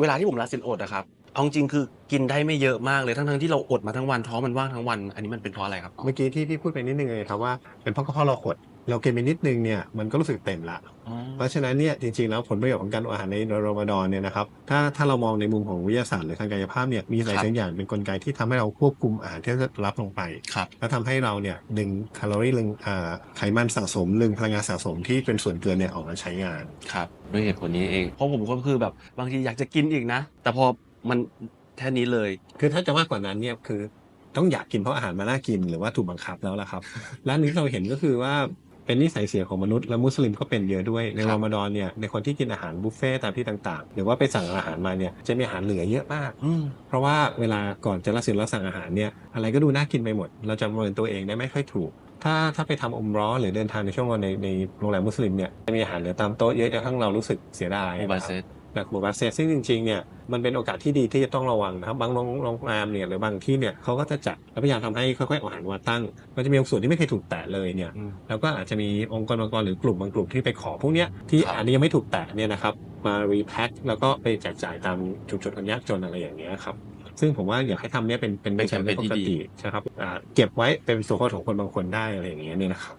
เวลาที่ผมลาสินอดนะครับ เอาจริงๆคือกินได้ไม่เยอะมากเลยทั้งๆที่เราอดมาทั้งวันท้องมันว่างทั้งวัน อันนี้มันเป็นเพราะอะไรครับเมื่อกี้ที่พี่พูดไปนิดนึงเลยครับว่าเป็นเพราะกระเพาะเราขดเรากินไปนิดนึงเนี่ยมันก็รู้สึกเต็มละ เพราะฉะนั้นเนี่ยจริงๆแล้วผลประโยชน์ของการอดอาหารในรอมฎอนเนี่ยนะครับถ้าถ้าเรามองในมุมของวิทยาศาสตร์หรือทางกายภาพเนี่ยมีหลายครับสิ่งอย่างเป็นกลไกที่ทำให้เราควบคุมอาหารที่จะรับลงไปครับแล้วทำให้เราเนี่ยดึงแคลอรี่ลึงอ่าไขมันสะสมลึงพลังงานสะสมที่เป็นส่วนเกินเนี่ยออกมาใช้งานครับด้วยเหตุผลนี้เองเพราะผมก็คือแบบบางทีอยากจะกินอีกนะ แต่พอ มันแค่นี้เลย คือถ้าจะมากกว่านั้นเนี่ยคือต้องอยากกินเพราะอาหารมาน่ากินหรือว่าถูกบังคับแล้วล่ะครับและอันนี้เราเห็นก็คือว่าเป็นนิสัยเสียของมนุษย์และมุสลิมก็เป็นเยอะด้วยในครับรอมฎอนเนี่ยในคนที่กินอาหารบุฟเฟ่ต์ตามที่ต่างๆ หรือว่าไปสั่งอาหารมาเนี่ยจะมีอาหารเหลือเยอะมากอืมเพราะว่าเวลาก่อนจะละสินเราสั่งอาหารเนี่ยอะไรก็ดูน่ากินไปหมด เราจะประเมินตัวเองได้ไม่ค่อยถูก ถ้าถ้าไปทำอมร้อหรือเดินทางในช่วงวันในในโรงแรมมุสลิมเนี่ยจะมีอาหารเหลือตามโต๊ะเยอะจนกระทั่งเรารู้สึกเสียดายโมบาย นะครับเซตแบบหมู่บ้านเซซึ่งจริงๆเนี่ยมันเป็นโอกาสที่ดีที่จะต้องระวังนะครับบางโรงโรงแรมเนี่ยหรือบางที่เนี่ยเขาก็จะจัดและพยายามทำให้ค่อยๆเอาอาหารมาตั้ง มันจะมีส่วนที่ไม่เคยถูกแตะเลยเนี่ยแล้วก็อาจจะมีองค์กรบางกรหรือกลุ่มบางกลุ่มที่ไปขอพวกเนี้ยที่ครับอันนี้ยังไม่ถูกแตะเนี่ยนะครับมารีแพ็คแล้วก็ไปแจกจ่ายตามชุมชนคนยากจนอะไรอย่างเงี้ยครับซึ่งผมว่าอยากให้ทำเนี่ยเป็นเป็นเป็นแคมเปญปที่กดีติใช่ครับอ่าเก็บไว้เป็นส่วนของคนบางคนได้อะไรอย่างเงี้ยเนี่ยนะครับ